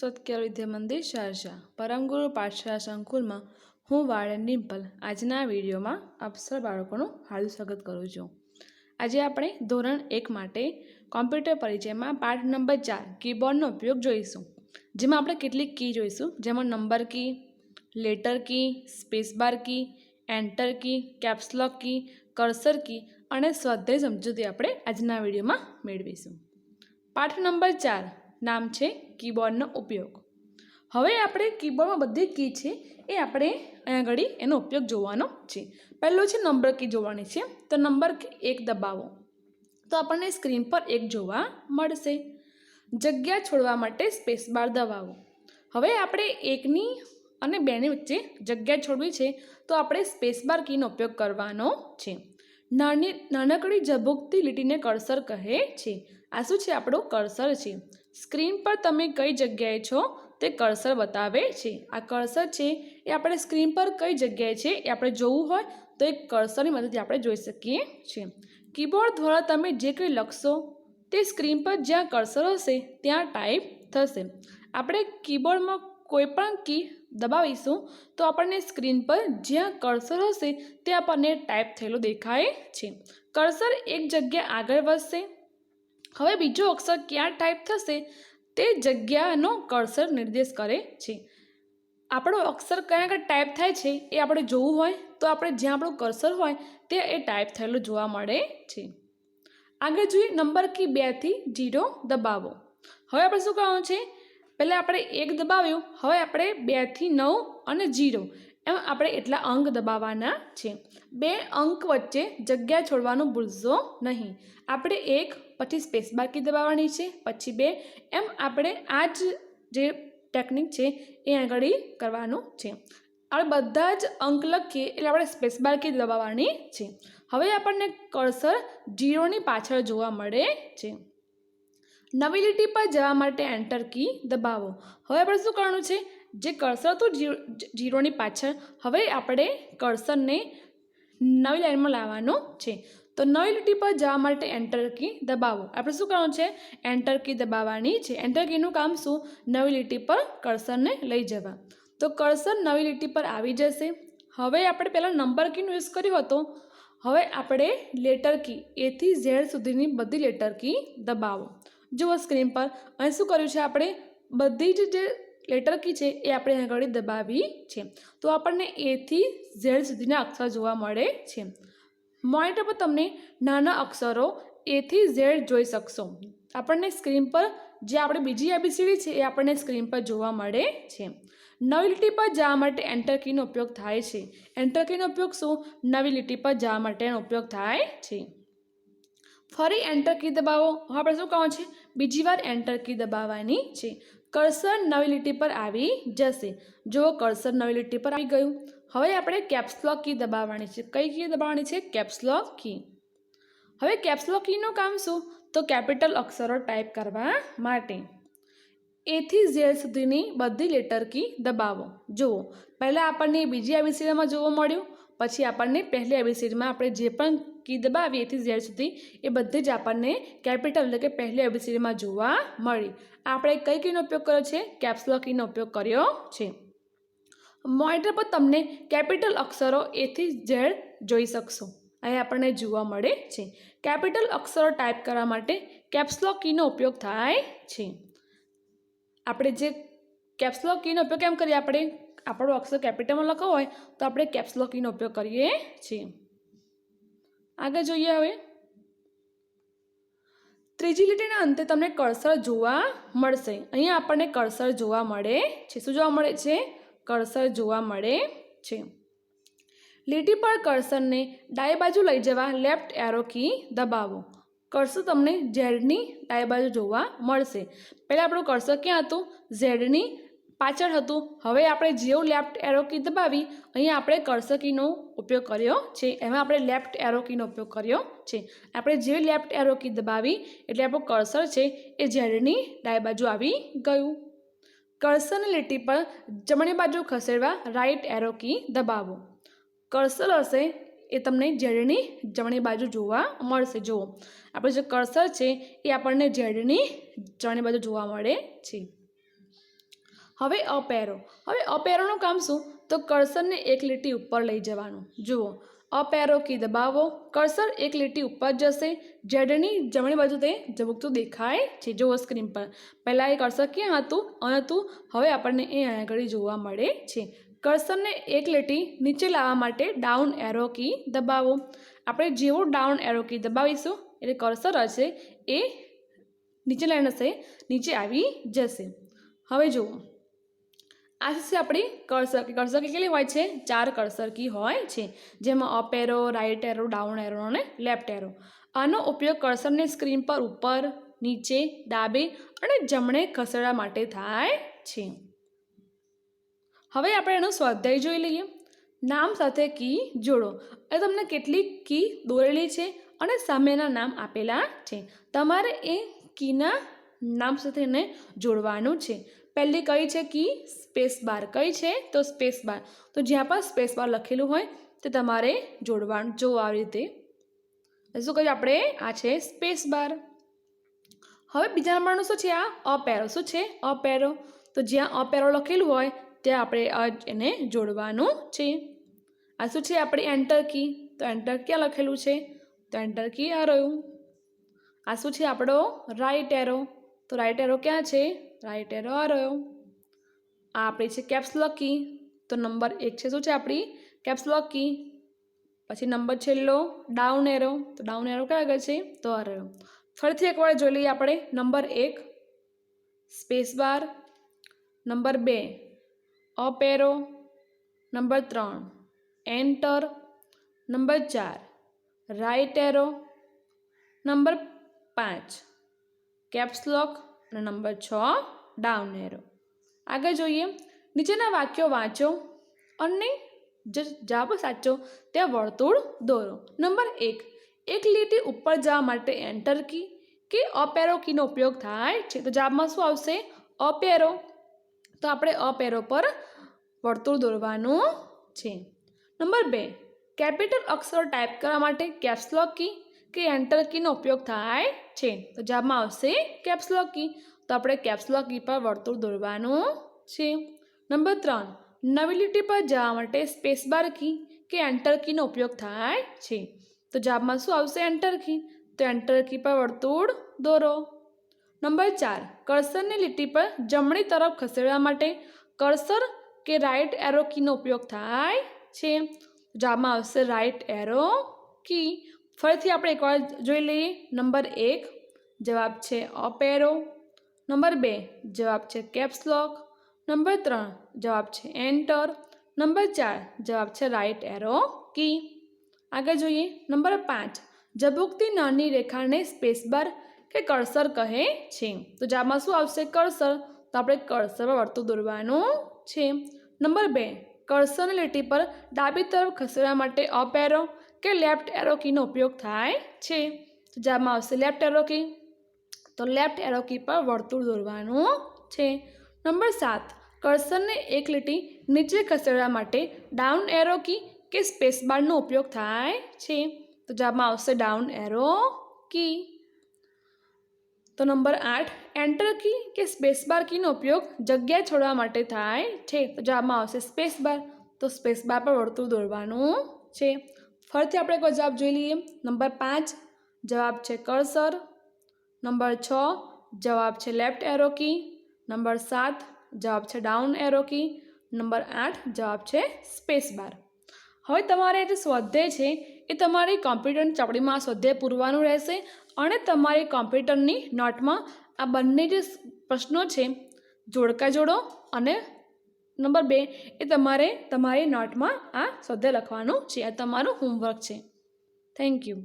સત્કેર વિદ્યા મંદિર શારજા. પરમગુરુ પાઠશાળા સંકુલમાં હું વાળન ડિમ્પલ આજના વિડીયોમાં અપસર બાળકોનું હાર્દિક સ્વાગત કરું છું. આજે આપણે ધોરણ એક માટે કોમ્પ્યુટર પરિચયમાં પાઠ નંબર ચાર, કીબોર્ડનો ઉપયોગ જોઈશું. જેમાં આપણે કેટલીક કી જોઈશું. જેમાં number key, letter key spacebar key, enter key caps lock key, cursor key અને સ્વાધ્યાય સમજૂતી આપણે આજના વિડીયોમાં મેળવીશું. પાઠ નંબર ચાર નામ છે કીબોર્ડનો ઉપયોગ. હવે આપણે કીબોર્ડમાં બધી કી છે એ આપણે અહીંયા આગળ એનો ઉપયોગ જોવાનો છે. પહેલો છે નંબર કી જોવાની છે. તો નંબર એક દબાવો. તો આપણને સ્ક્રીન પર એક જોવા મળશે. જગ્યા છોડવા માટે સ્પેસ બાર દબાવો. હવે આપણે એકની અને બેની વચ્ચે જગ્યા છોડવી છે તો આપણે સ્પેસ બાર કીનો ઉપયોગ કરવાનો છે. નાની, નાનકડી ઝબુકતી લીટીને કર્સર કહે છે. આ શું છે આપણું કર્સર છે? સ્ક્રીન પર તમે કઈ જગ્યાએ છો તે કર્સર બતાવે છે. આ કર્સર છે એ આપણે સ્ક્રીન પર કઈ જગ્યાએ છે એ આપણે જોવું હોય તો એ કર્સરની મદદથી આપણે જોઈ શકીએ છીએ. કીબોર્ડ દ્વારા તમે જે કંઈ લખશો તે સ્ક્રીન પર જ્યાં કર્સર હશે ત્યાં ટાઈપ થશે. આપણે કીબોર્ડમાં કોઈ પણ કી દબાવીશું તો આપણને સ્ક્રીન પર જ્યાં કર્સર હશે તે આપણને ટાઈપ થયેલું દેખાય છે. કર્સર એક જગ્યા આગળ વધશે હવે બીજો અક્ષર ક્યાં ટાઈપ થશે તે જગ્યાનો કર્સર નિર્દેશ કરે છે. આપણો અક્ષર કયા આગળ ટાઈપ થાય છે એ આપણે જોવું હોય તો આપણે જ્યાં આપણું કર્સર હોય તે એ ટાઈપ થયેલું જોવા મળે છે. આગળ જોઈએ નંબર કી બેથી જીરો દબાવો. હવે આપણે શું કરવાનું છે? પહેલાં આપણે એક દબાવ્યું, હવે આપણે બેથી નવ અને જીરો એમ આપણે એટલા અંક દબાવવાના છે. બે અંક વચ્ચે જગ્યા છોડવાનું ભૂલશો નહીં. આપણે એક પછી સ્પેસ બાકી દબાવવાની છે, પછી બે, એમ આપણે આ જ જે ટેકનિક છે એ આગળ કરવાનું છે. આપણે બધા જ અંક લખીએ એટલે આપણે સ્પેસ બાર કી દબાવવાની છે. હવે આપણને કર્સર જીરોની પાછળ જોવા મળે છે. નવી લીટી પર જવા માટે એન્ટર કી દબાવો. હવે આપણે શું કરવાનું છે? જે કર્સર હતું જીરોની પાછળ, હવે આપણે કર્સરને નવી લાઈનમાં લાવવાનું છે. તો નવી લીટી પર જવા માટે એન્ટર કી દબાવો. આપણે શું કરવાનું છે? એન્ટર કી દબાવવાની છે. એન્ટર કીનું કામ શું? નવી લીટી પર કર્સરને લઈ જવા. તો કર્સર નવી લીટી પર આવી જશે. હવે આપણે પહેલાં નંબર કીનો યુઝ કર્યો હતો. હવે આપણે લેટર કી એથી ઝેડ સુધીની બધી લેટર કી દબાવો. જુઓ સ્ક્રીન પર. અહીં શું કર્યું છે આપણે? બધી જ જે લેટર કી છે, એ આપણે અહીં આગળ દબાવી છે. તો આપણને એથી ઝેડ સુધીના અક્ષર જોવા મળે છે. મોનિટર પર તમને નાના અક્ષરો એથી ઝેડ જોઈ શકશો. આપણને સ્ક્રીન પર જે આપણે બીજી એબીસીડી છે એ આપણને સ્ક્રીન પર જોવા મળે છે. નવી લીટી પર જવા માટે એન્ટર કીનો ઉપયોગ થાય છે. એન્ટર કીનો ઉપયોગ શું? નવી લીટી પર જવા માટેનો ઉપયોગ થાય છે. ફરી એન્ટર કી દબાવો. હવે આપણે શું કહો છે? બીજી વાર એન્ટર કી દબાવવાની છે. કર્સર નવી લીટી પર આવી જશે. જો કર્સર નવી લીટી પર આવી ગયું. હવે આપણે કેપ્સલોક કી દબાવવાની છે. કઈ કી દબાવવાની છે? કેપ્સલોક કી હવે કેપ્સલોક કીનું કામ શું? તો કેપિટલ અક્ષરો ટાઈપ કરવા માટે. એથી ઝેડ સુધીની બધી લેટર કી દબાવો. જુઓ. પહેલાં આપણને બીજી એબીસીડીમાં જોવા મળ્યું. પછી આપણને પહેલી એબીસીડીમાં આપણે જે પણ કી દબાવીએ એથી ઝેડ સુધી, એ બધી જ આપણને કેપિટલ એટલે કે પહેલી એબીસીડીમાં જોવા મળી. આપણે કઈ કીનો ઉપયોગ કર્યો છે? કેપ્સલોક કીનો ઉપયોગ કર્યો છે. મોનિટર પર તમને કેપિટલ અક્ષરો એથી ઝેડ જોઈ શકશો. અહીં આપણને જોવા મળે છે. કેપિટલ અક્ષરો ટાઈપ કરવા માટે કેપ્સલો કીનો ઉપયોગ થાય છે. આપણે જે કેપ્સલો કીનો ઉપયોગ કેમ કરીએ? આપણે આપણો અક્ષર કેપિટલમાં લખવો હોય તો આપણે કેપ્સલો કીનો ઉપયોગ કરીએ છીએ. આગળ જોઈએ હવે. ત્રીજી લીટીના અંતે તમને કર્સર જોવા મળશે. અહીંયા આપણને કર્સર જોવા મળે છે. શું જોવા મળે છે? કર્સર જોવા મળે છે. લીટી પર કર્સરને ડાય બાજુ લઈ જવા લેફ્ટ એરો કી દબાવો. કર્સર તમને ઝેડની ડાય બાજુ જોવા મળશે. પહેલાં આપણું કર્સર ક્યાં હતું? ઝેડની પાછળ હતું. હવે આપણે જેવું લેફ્ટ એરો કી દબાવી. અહીંયા આપણે કર્સર કીનો ઉપયોગ કર્યો છે. એમાં આપણે લેફ્ટ એરો કીનો ઉપયોગ કર્યો છે. આપણે જેવી લેફ્ટ એરો કી દબાવી, એટલે આપણું કર્સર છે એ ઝેડની ડાય બાજુ આવી ગયું. કર્સરની લીટી પર જમણી બાજુ ખસેડવા રાઈટ એરો કી દબાવો. કર્સર હશે એ તમને ઝેડની જમણી બાજુ જોવા મળશે. જુઓ, આપણે જે કર્સર છે એ આપણને ઝેડની જમણી બાજુ જોવા મળે છે. હવે અપેરો હવે અપેરોનું કામ શું? તો કર્સરને એક લીટી ઉપર લઈ જવાનું. જુઓ અપ એરો કી દબાવો, કર્સર એક લીટી ઉપર જશે. જેડની જમણી બાજુ તે ઝબકતું દેખાય છે. જુઓ સ્ક્રીન પર. પહેલાં એ કર્સર ક્યાં હતું? અને હતું. હવે આપણને એ આગળ જોવા મળે છે. કર્સરને એક લીટી નીચે લાવવા માટે ડાઉન એરો કી દબાવો. આપણે જેવું ડાઉન એરો કી દબાવીશું, એટલે કર્સર હશે એ નીચે લાઈન હશે, નીચે આવી જશે. હવે જુઓ. આ છે આપણી કર્સર. કર્સર કેટલી હોય છે? ચાર કર્સર કી હોય છે. જેમાં up arrow right arrow down arrow અને લેફ્ટ એરો આનો ઉપયોગ કર્સરને સ્ક્રીન પર ઉપર, નીચે, ડાબે અને જમણે ખસેડવા માટે થાય છે. હવે આપણે એનો સ્વાધ્યાય જોઈ લઈએ. નામ સાથે કી જોડો. એ તમને કેટલી કી દોરેલી છે અને સામેના નામ આપેલા છે. તમારે એ કીના નામ સાથે એને જોડવાનું છે. પહેલી કઈ છે કી? Space bar. કઈ છે? તો સ્પેસ બાર. તો જ્યાં પણ સ્પેસ બાર લખેલું હોય, તે તમારે જોડવાનું, જો આવી રીતે. શું કહ્યું આપણે? આ છે સ્પેસ બાર. હવે બીજા નંબરનું શું છે આ? અપેરો. શું છે? અપેરો. તો જ્યાં અપેરો લખેલું હોય, ત્યાં આપણે એને જોડવાનું છે. આ શું છે? આપણી એન્ટર કી. તો એન્ટર ક્યાં લખેલું છે? તો એન્ટર કી આ રહ્યું. આ શું છે? આપણો રાઈટ એરો. તો રાઈટ એરો ક્યાં છે? રાઈટ એરો આ રહ્યો. આ આપણી છે કેપ્સ લકી. તો નંબર એક છે શું છે આપણી? Caps lock key. પછી નંબર છેલ્લો, ડાઉન એરો. તો ડાઉન એરો ક્યાં આગળ છે? તો આ રહ્યો. ફરીથી એકવાર જોઈ લઈએ આપણે. નંબર એક, સ્પેસ બાર. નંબર બે, અપ એરો. નંબર ત્રણ, એન્ટર. નંબર ચાર, રાઈટ એરો. નંબર પાંચ, કેપ્સ લોક. અને નંબર છ, ડાઉન એરો. આગળ જોઈએ. નીચેના વાક્યો વાંચો અને જે જવાબ સાચો. ત્યાં વર્તુળ દોરો. નંબર એક એક લીટી ઉપર જવા માટે એન્ટર કી કે અપેરો કીનો ઉપયોગ થાય છે. તો જવાબમાં શું આવશે? અપેરો તો આપણે અપેરો પર વર્તુળ દોરવાનું છે. નંબર બે કેપિટલ અક્ષર ટાઈપ કરવા માટે કેપ્સલોક કી કે એન્ટર કીનો ઉપયોગ થાય છે. તો જવાબમાં આવશે કેપ્સલોક કી તો આપણે કેપ્સલોક કી પર વર્તુળ દોરવાનું છે. નંબર ત્રણ. નવી લીટી પર જવા માટે સ્પેસ બાર કી કે એન્ટર કીનો ઉપયોગ થાય છે. તો જવાબમાં શું આવશે એન્ટર કી તો એન્ટર કી પર વર્તુળ દોરો. નંબર ચાર. કર્સરની લીટી પર જમણી તરફ ખસેડવા માટે કર્સર કે રાઇટ એરો કીનો ઉપયોગ થાય છે. જવાબમાં આવશે રાઇટ એરો કી ફરીથી આપણે એકવાર જોઈ લઈએ. નંબર એક, જવાબ છે અપેરો નંબર બે, જવાબ છે કેપ્સલોક નંબર ત્રણ, જવાબ છે એન્ટર. નંબર ચાર, જવાબ છે રાઈટ એરો કી. આગળ જોઈએ. નંબર પાંચ, ઝબૂકતી નાની રેખાને સ્પેસ બાર કે કર્સર કહે છે. તો જવાબમાં શું આવશે? કર્સર. તો આપણે કર્સર પર વર્તુળ દોરવાનું છે. નંબર બે કર્સરની લીટી પર ડાબી તરફ ખસેડવા માટે અપ એરો કે લેફ્ટ એરો કીનો ઉપયોગ થાય છે. તો જવાબમાં આવશે લેફ્ટ એરો કી તો લેફ્ટ એરો કી પર વર્તુળ દોરવાનું છે. નંબર સાત કર્સરને એક લીટી નીચે ખસેડવા માટે ડાઉન એરો કી કે સ્પેસ બારનો ઉપયોગ થાય છે. તો જવાબમાં આવશે ડાઉન એરો કી તો નંબર આઠ એન્ટર કી કે સ્પેસ બાર કીનો ઉપયોગ જગ્યા છોડવા માટે થાય છે. તો જવાબમાં આવશે સ્પેસ બાર તો સ્પેસ બાર પર વર્તુળ દોરવાનું છે. ફરીથી આપણે એકવાર જવાબ જોઈ લઈએ. નંબર પાંચ, જવાબ છે કર્સર. નંબર છ, જવાબ છે લેફ્ટ એરો કી. નંબર સાત, જવાબ છે ડાઉન એરો કી. નંબર આઠ, જવાબ છે સ્પેસ બાર. હવે તમારે જે સ્વાધ્યાય છે, એ તમારી કોમ્પ્યુટરની ચોપડીમાં સ્વાધ્યાય પૂરવાનું રહેશે અને તમારી કોમ્પ્યુટરની નોટમાં આ બંને જે પ્રશ્નો છે, જોડકા જોડો અને નંબર બે એ તમારે તમારી નોટમાં આ સ્વાધ્યાય લખવાનું છે. આ તમારું હોમવર્ક છે. Thank you